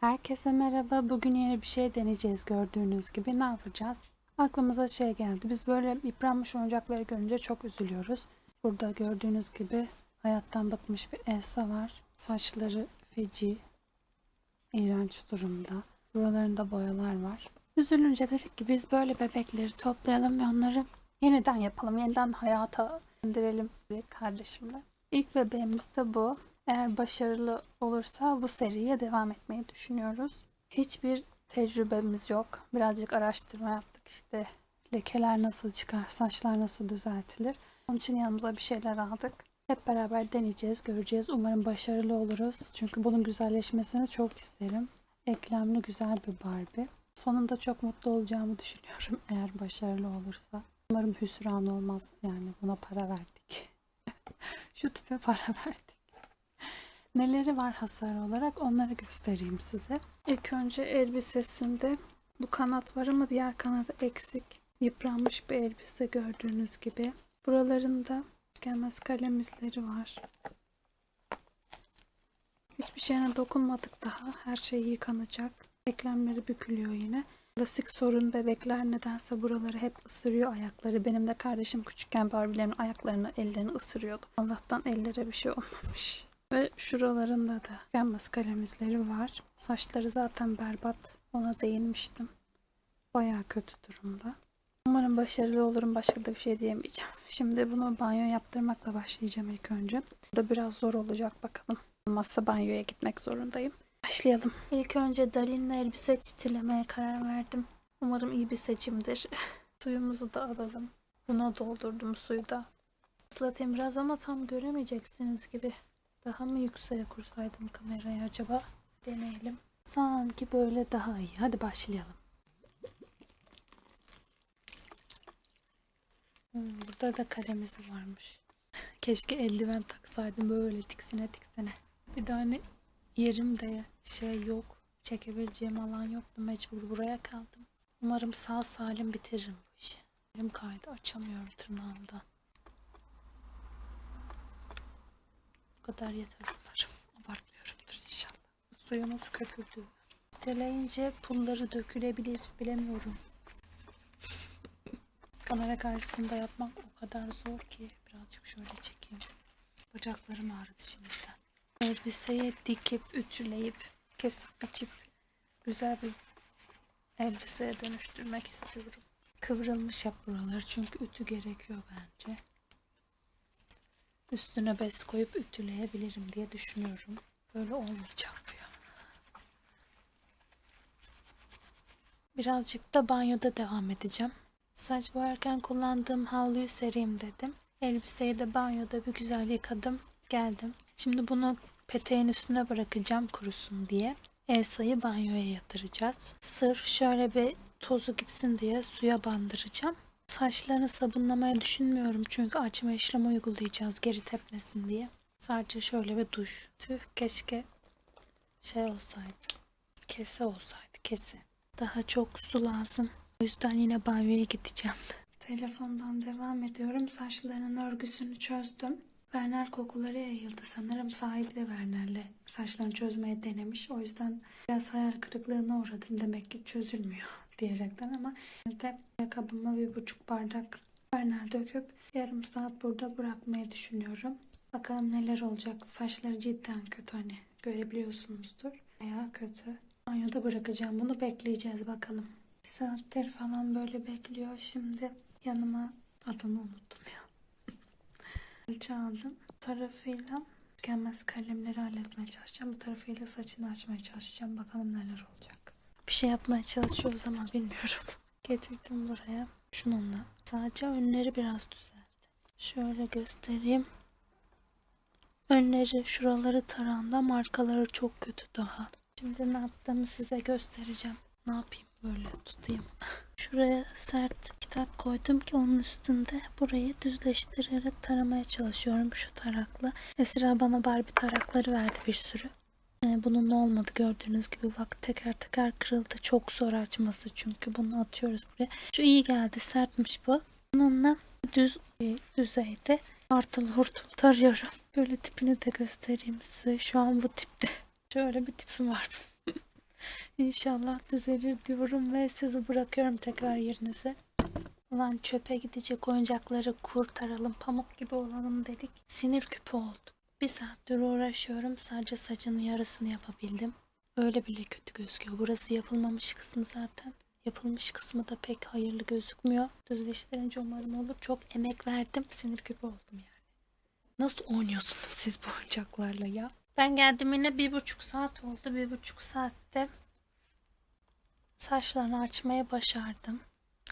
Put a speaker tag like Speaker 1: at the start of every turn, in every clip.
Speaker 1: Herkese merhaba. Bugün yeni bir şey deneyeceğiz gördüğünüz gibi. Ne yapacağız? Aklımıza şey geldi. Biz böyle yıpranmış oyuncakları görünce çok üzülüyoruz. Burada gördüğünüz gibi hayattan bıkmış bir Elsa var. Saçları feci, iğrenç durumda. Buralarında boyalar var. Üzülünce dedik ki biz böyle bebekleri toplayalım ve onları yeniden yapalım. Yeniden hayata döndürelim kardeşimle. İlk bebeğimiz de bu. Eğer başarılı olursa bu seriye devam etmeyi düşünüyoruz. Hiçbir tecrübemiz yok. Birazcık araştırma yaptık işte lekeler nasıl çıkar, saçlar nasıl düzeltilir. Onun için yanımıza bir şeyler aldık. Hep beraber deneyeceğiz, göreceğiz. Umarım başarılı oluruz. Çünkü bunun güzelleşmesini çok isterim. Eklemli güzel bir Barbie. Sonunda çok mutlu olacağımı düşünüyorum eğer başarılı olursa. Umarım hüsran olmaz yani buna para verdik. Şu tipe para verdik. Neleri var hasar olarak onları göstereyim size. İlk önce elbisesinde bu kanat var ama diğer kanadı eksik. Yıpranmış bir elbise gördüğünüz gibi. Buralarında tükenmez kalem izleri var. Hiçbir şeyine dokunmadık daha. Her şey yıkanacak. Eklemleri bükülüyor yine. Klasik sorun bebekler nedense buraları hep ısırıyor ayakları. Benim de kardeşim küçükken Barbie'lerin ayaklarını, ellerini ısırıyordu. Allah'tan ellere bir şey olmamış. Ve şuralarında da canvas kalem izleri var. Saçları zaten berbat. Ona değinmiştim. Baya kötü durumda. Umarım başarılı olurum. Başka da bir şey diyemeyeceğim. Şimdi bunu banyo yaptırmakla başlayacağım ilk önce. Bu da biraz zor olacak bakalım. Olmazsa banyoya gitmek zorundayım. Başlayalım. İlk önce Dalin'le elbise çitilemeye karar verdim. Umarım iyi bir seçimdir. Suyumuzu da alalım. Buna doldurdum suyu da. Islatayım biraz ama tam göremeyeceksiniz gibi. Daha mı yükseğe kursaydım kamerayı acaba? Deneyelim. Sanki böyle daha iyi. Hadi başlayalım. Hmm, burada da kalem izi varmış. Keşke eldiven taksaydım böyle tiksine tiksine. Bir de hani şey yok. Çekebileceğim alan yoktu. Mecbur buraya kaldım. Umarım sağ salim bitiririm bu işi. Elim kaydı açamıyorum tırnağımdan. Kadar yeter umarım. Abartmıyorumdur inşallah. Suyumuz köpürdü. Teleyince pulları dökülebilir. Bilemiyorum. Kamera karşısında yapmak o kadar zor ki. Birazcık şöyle çekeyim. Bacaklarım ağrıdı şimdiden. Elbiseyi dikip, ütüleyip, kesip, biçip güzel bir elbiseye dönüştürmek istiyorum. Kıvrılmış yap buraları çünkü ütü gerekiyor bence. Üstüne bez koyup ütüleyebilirim diye düşünüyorum. Böyle olmayacak bu ya. Birazcık da banyoda devam edeceğim. Saç boyarken kullandığım havluyu sereyim dedim. Elbiseyi de banyoda bir güzel yıkadım. Geldim. Şimdi bunu peteğin üstüne bırakacağım kurusun diye. Elsa'yı banyoya yatıracağız. Sırf şöyle bir tozu gitsin diye suya bandıracağım. Saçlarını sabunlamaya düşünmüyorum çünkü açma işlemi uygulayacağız geri tepmesin diye. Sadece şöyle bir duş. Tüh keşke şey olsaydı. Kese olsaydı kese. Daha çok su lazım. O yüzden yine banyoya gideceğim. Telefondan devam ediyorum. Saçlarının örgüsünü çözdüm. Werner kokuları yayıldı. Sanırım sahibi de Werner'le saçlarını çözmeye denemiş. O yüzden biraz hayal kırıklığına uğradım. Demek ki çözülmüyor diyerekten ama de ayakkabıma bir buçuk bardak Werner döküp yarım saat burada bırakmayı düşünüyorum. Bakalım neler olacak. Saçları cidden kötü hani görebiliyorsunuzdur. Baya kötü. Banyoda bırakacağım. Bunu bekleyeceğiz bakalım. Bir saattir falan böyle bekliyor. Şimdi yanıma adını unuttum ya. Fırça aldım. Bu tarafıyla tükenmez kalemleri halletmeye çalışacağım. Bu tarafıyla saçını açmaya çalışacağım. Bakalım neler olacak. Bir şey yapmaya çalışıyoruz ama bilmiyorum. Getirdim buraya. Şununla. Sadece önleri biraz düzeldi. Şöyle göstereyim. Önleri şuraları tarağında markaları çok kötü daha. Şimdi ne yaptığımı size göstereceğim. Ne yapayım böyle tutayım. Şuraya sert kitap koydum ki onun üstünde burayı düzleştirerek taramaya çalışıyorum şu tarakla. Esra bana Barbie tarakları verdi bir sürü. Ee, bunun olmadı gördüğünüz gibi bak teker teker kırıldı. Çok zor açması çünkü bunu atıyoruz buraya. Şu iyi geldi sertmiş bu. Bununla düz bir düzeyde artıl hurtul tarıyorum. Böyle tipini de göstereyim size. Şu an bu tipte. Şöyle bir tipim var. İnşallah düzelir diyorum ve sizi bırakıyorum tekrar yerinize. Ulan çöpe gidecek oyuncakları kurtaralım, pamuk gibi olalım dedik. Sinir küpü oldu. Bir saattir uğraşıyorum. Sadece saçının yarısını yapabildim. Öyle bile kötü gözüküyor. Burası yapılmamış kısmı zaten. Yapılmış kısmı da pek hayırlı gözükmüyor. Düzleştirince umarım olur. Çok emek verdim. Sinir küpü oldum yani. Nasıl oynuyorsunuz siz bu oyuncaklarla ya? Ben geldim yine bir buçuk saat oldu. Bir buçuk saatte saçlarını açmayı başardım.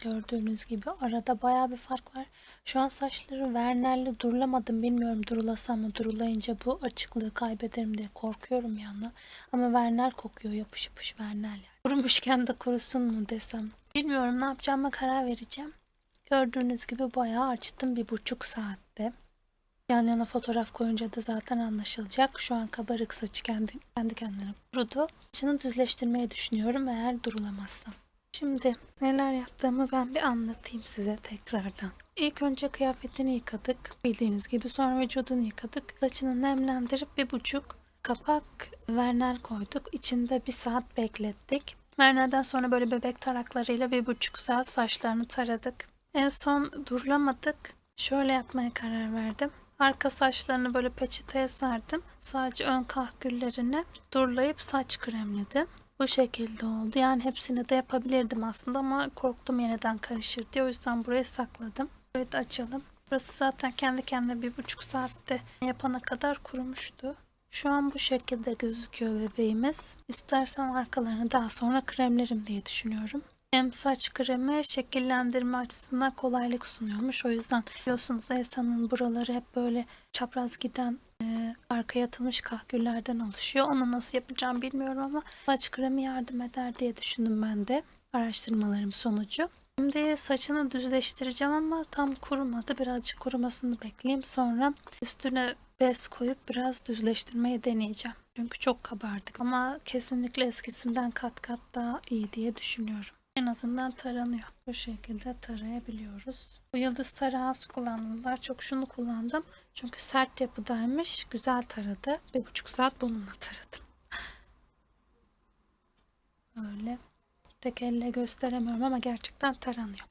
Speaker 1: Gördüğünüz gibi arada baya bir fark var. Şu an saçları Vernel'le durulamadım. Bilmiyorum durulasam mı durulayınca bu açıklığı kaybederim diye korkuyorum yana. Ama Vernel kokuyor yapış yapış Vernel yani. Kurumuşken de kurusun mu desem. Bilmiyorum ne yapacağıma karar vereceğim. Gördüğünüz gibi bayağı açtım bir buçuk saatte. Yan yana fotoğraf koyunca da zaten anlaşılacak. Şu an kabarık saçı kendi, kendi kendine kurudu. Saçını düzleştirmeyi düşünüyorum eğer durulamazsam. Şimdi neler yaptığımı ben bir anlatayım size tekrardan. İlk önce kıyafetini yıkadık. Bildiğiniz gibi sonra vücudunu yıkadık. Saçını nemlendirip bir buçuk kapak vernel koyduk. İçinde bir saat beklettik. Vernelden sonra böyle bebek taraklarıyla bir buçuk saat saçlarını taradık. En son durulamadık. Şöyle yapmaya karar verdim. Arka saçlarını böyle peçeteye sardım. Sadece ön kahküllerini durlayıp saç kremledim. Bu şekilde oldu. Yani hepsini de yapabilirdim aslında ama korktum yeniden karışır diye. O yüzden buraya sakladım. Evet açalım. Burası zaten kendi kendine bir buçuk saatte yapana kadar kurumuştu. Şu an bu şekilde gözüküyor bebeğimiz. İstersem arkalarını daha sonra kremlerim diye düşünüyorum. Hem saç kremi şekillendirme açısından kolaylık sunuyormuş. O yüzden biliyorsunuz Elsa'nın buraları hep böyle çapraz giden e, arkaya atılmış kahküllerden oluşuyor. Onu nasıl yapacağım bilmiyorum ama saç kremi yardım eder diye düşündüm ben de araştırmalarım sonucu. Şimdi saçını düzleştireceğim ama tam kurumadı. Birazcık kurumasını bekleyeyim. Sonra üstüne bez koyup biraz düzleştirmeyi deneyeceğim. Çünkü çok kabardık ama kesinlikle eskisinden kat kat daha iyi diye düşünüyorum. En azından taranıyor. Bu şekilde tarayabiliyoruz. Bu yıldız tarağı kullandım. Daha çok şunu kullandım. Çünkü sert yapıdaymış. Güzel taradı. Bir buçuk saat bununla taradım. Öyle. Tek elle gösteremiyorum ama gerçekten taranıyor.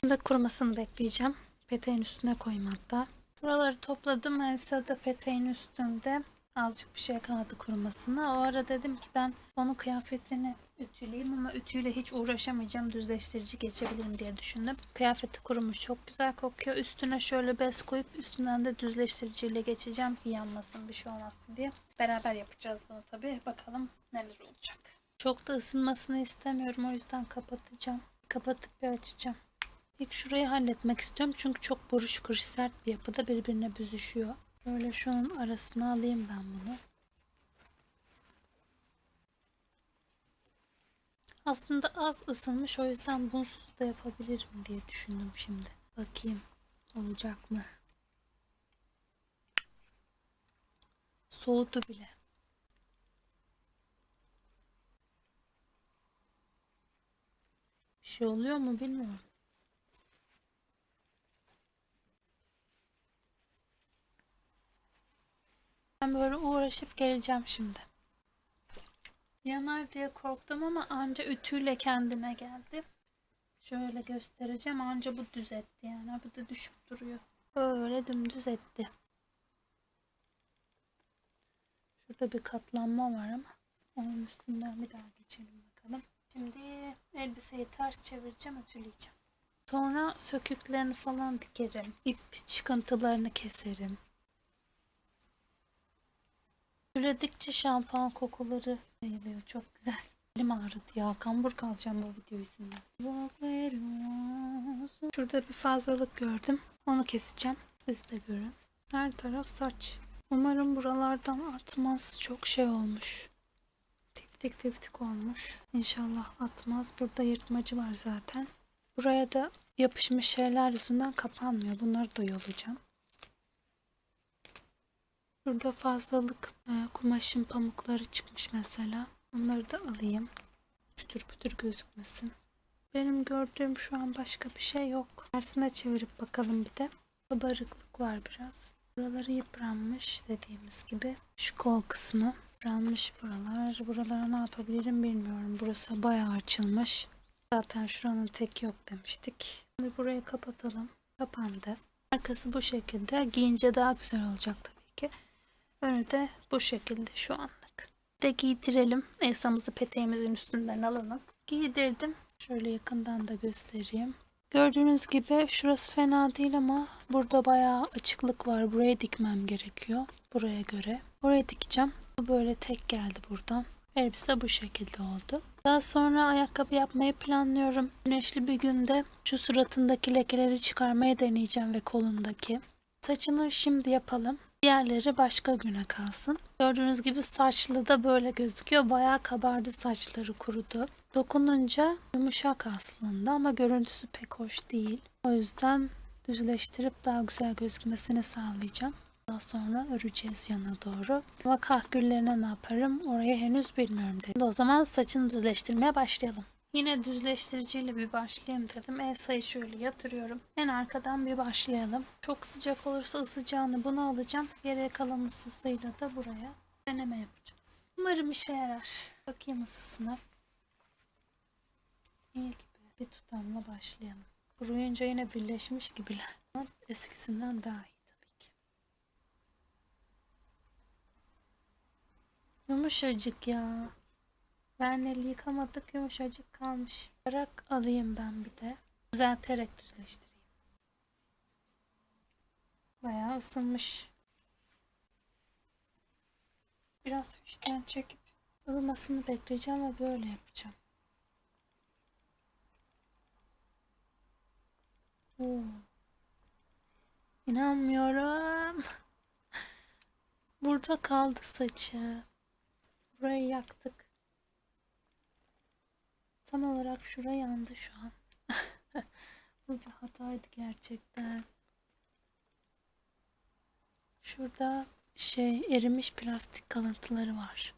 Speaker 1: Şimdi kurumasını bekleyeceğim. Peteğin üstüne koyayım hatta. Buraları topladım. Elsa da peteğin üstünde. Azıcık bir şey kaldı kurumasına. O ara dedim ki ben onun kıyafetini ütüleyeyim ama ütüyle hiç uğraşamayacağım. Düzleştirici geçebilirim diye düşündüm. Kıyafeti kurumuş çok güzel kokuyor. Üstüne şöyle bez koyup üstünden de düzleştiriciyle geçeceğim ki yanmasın bir şey olmasın diye. Beraber yapacağız bunu tabii. Bakalım neler olacak. Çok da ısınmasını istemiyorum. O yüzden kapatacağım. Kapatıp bir açacağım. İlk şurayı halletmek istiyorum. Çünkü çok buruş kırış sert bir yapıda birbirine büzüşüyor. Böyle şunun arasına alayım ben bunu. Aslında az ısınmış o yüzden bunsuz da yapabilirim diye düşündüm şimdi. Bakayım olacak mı? Soğudu bile. Bir şey oluyor mu bilmiyorum. Ben böyle uğraşıp geleceğim şimdi. Yanar diye korktum ama anca ütüyle kendine geldi. Şöyle göstereceğim. Anca bu düz etti yani. Bu da düşüp duruyor. Böyle dümdüz etti. Şurada bir katlanma var ama onun üstünden bir daha geçelim bakalım. Şimdi elbiseyi ters çevireceğim, ütüleyeceğim. Sonra söküklerini falan dikerim. İp çıkıntılarını keserim. Ütüledikçe şampuan kokuları yayılıyor. Çok güzel. Elim ağrıdı ya. Kambur kalacağım bu video yüzünden. Şurada bir fazlalık gördüm. Onu keseceğim. Siz de görün. Her taraf saç. Umarım buralardan atmaz. Çok şey olmuş. Tiftik tiftik olmuş. İnşallah atmaz. Burada yırtmacı var zaten. Buraya da yapışmış şeyler yüzünden kapanmıyor. Bunları da yolacağım. Burada fazlalık e, kumaşın pamukları çıkmış mesela. Onları da alayım. Pütür pütür gözükmesin. Benim gördüğüm şu an başka bir şey yok. Tersine çevirip bakalım bir de. Kabarıklık var biraz. Buraları yıpranmış dediğimiz gibi. Şu kol kısmı Yıpranmış buralar. Buralara ne yapabilirim bilmiyorum. Burası bayağı açılmış. Zaten şuranın tek yok demiştik. Şimdi burayı kapatalım. Kapandı. Arkası bu şekilde. Giyince daha güzel olacak tabii ki. Önü de bu şekilde şu anlık. De giydirelim. Elsamızı peteğimizin üstünden alalım. Giydirdim. Şöyle yakından da göstereyim. Gördüğünüz gibi şurası fena değil ama burada bayağı açıklık var. Buraya dikmem gerekiyor. Buraya göre. Buraya dikeceğim. Bu böyle tek geldi buradan. Elbise bu şekilde oldu. Daha sonra ayakkabı yapmayı planlıyorum. Güneşli bir günde şu suratındaki lekeleri çıkarmaya deneyeceğim ve kolundaki. Saçını şimdi yapalım. Diğerleri başka güne kalsın. Gördüğünüz gibi saçlı da böyle gözüküyor. Bayağı kabardı saçları kurudu. Dokununca yumuşak aslında ama görüntüsü pek hoş değil. O yüzden düzleştirip daha güzel gözükmesini sağlayacağım. Daha sonra öreceğiz yana doğru. Ama kahküllerine ne yaparım orayı henüz bilmiyorum dedim. O zaman saçını düzleştirmeye başlayalım. Yine düzleştiriciyle bir başlayayım dedim. Elsa'yı şöyle yatırıyorum. En arkadan bir başlayalım. Çok sıcak olursa ısıcağını bunu alacağım. Geriye kalan ısısıyla da buraya deneme yapacağız. Umarım işe yarar. Bakayım ısısına. İyi gibi. Bir tutamla başlayalım. Kuruyunca yine birleşmiş gibiler. Ama eskisinden daha iyi tabii ki. Yumuşacık ya. Verneli yıkamadık yumuşacık kalmış. Bırak alayım ben bir de. Düzelterek düzleştireyim. Bayağı ısınmış. Biraz fişten çekip ılımasını bekleyeceğim ve böyle yapacağım. Oo. İnanmıyorum. Burada kaldı saçı. Burayı yaktık. Tam olarak şura yandı şu an. Bu bir hataydı gerçekten. Şurada şey erimiş plastik kalıntıları var.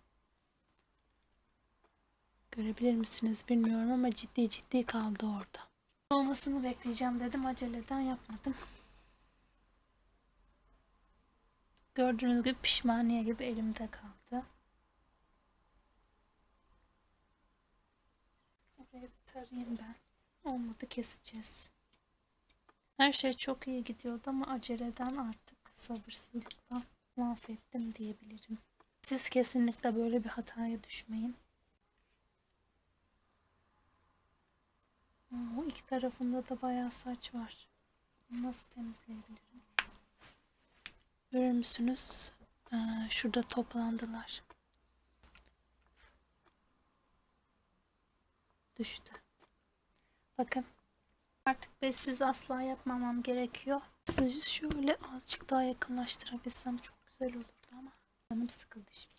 Speaker 1: Görebilir misiniz bilmiyorum ama ciddi ciddi kaldı orada. Olmasını bekleyeceğim dedim aceleden yapmadım. Gördüğünüz gibi pişmaniye gibi elimde kaldı. Tarayayım ben. Olmadı keseceğiz. Her şey çok iyi gidiyordu ama aceleden artık sabırsızlıkla mahvettim diyebilirim. Siz kesinlikle böyle bir hataya düşmeyin. O iki tarafında da bayağı saç var. Nasıl temizleyebilirim? Görür müsünüz? Ee, şurada toplandılar. Düştü. Bakın. Artık bezsiz asla yapmamam gerekiyor. Sizi şöyle azıcık daha yakınlaştırabilsem çok güzel olurdu ama canım sıkıldı şimdi.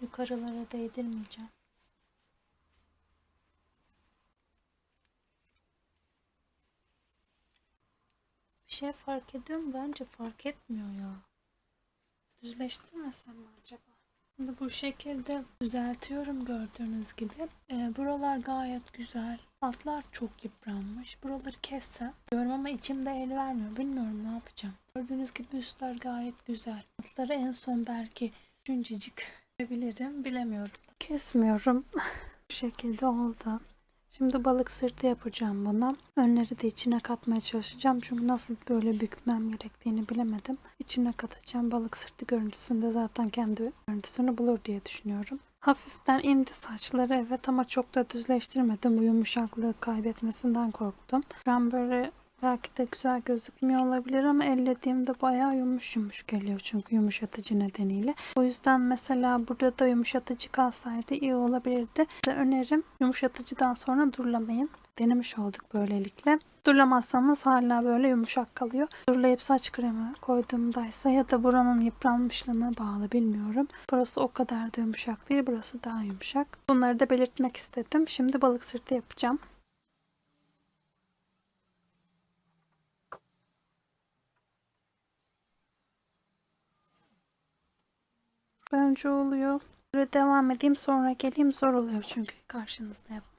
Speaker 1: Yukarılara değdirmeyeceğim. Bir şey fark ediyor mu? Bence fark etmiyor ya. Düzleştirmesem mi acaba? Şimdi bu şekilde düzeltiyorum gördüğünüz gibi. Ee, buralar gayet güzel. Altlar çok yıpranmış. Buraları kessem diyorum ama içimde el vermiyor. Bilmiyorum ne yapacağım. Gördüğünüz gibi üstler gayet güzel. Altları en son belki şuncacık yapabilirim. Bilemiyorum. Kesmiyorum. bu şekilde oldu. Şimdi balık sırtı yapacağım buna. Önleri de içine katmaya çalışacağım. Çünkü nasıl böyle bükmem gerektiğini bilemedim. İçine katacağım. Balık sırtı görüntüsünde zaten kendi görüntüsünü bulur diye düşünüyorum. Hafiften indi saçları evet ama çok da düzleştirmedim. Bu yumuşaklığı kaybetmesinden korktum. An böyle belki de güzel gözükmüyor olabilir ama ellediğimde bayağı yumuş yumuş geliyor çünkü yumuşatıcı nedeniyle. O yüzden mesela burada da yumuşatıcı kalsaydı iyi olabilirdi. Size önerim yumuşatıcıdan sonra durlamayın. Denemiş olduk böylelikle. Durlamazsanız hala böyle yumuşak kalıyor. Durlayıp saç kremi koyduğumdaysa ya da buranın yıpranmışlığına bağlı bilmiyorum. Burası o kadar da yumuşak değil. Burası daha yumuşak. Bunları da belirtmek istedim. Şimdi balık sırtı yapacağım. Bence oluyor. Böyle devam edeyim sonra geleyim zor oluyor çünkü karşınızda yapmak.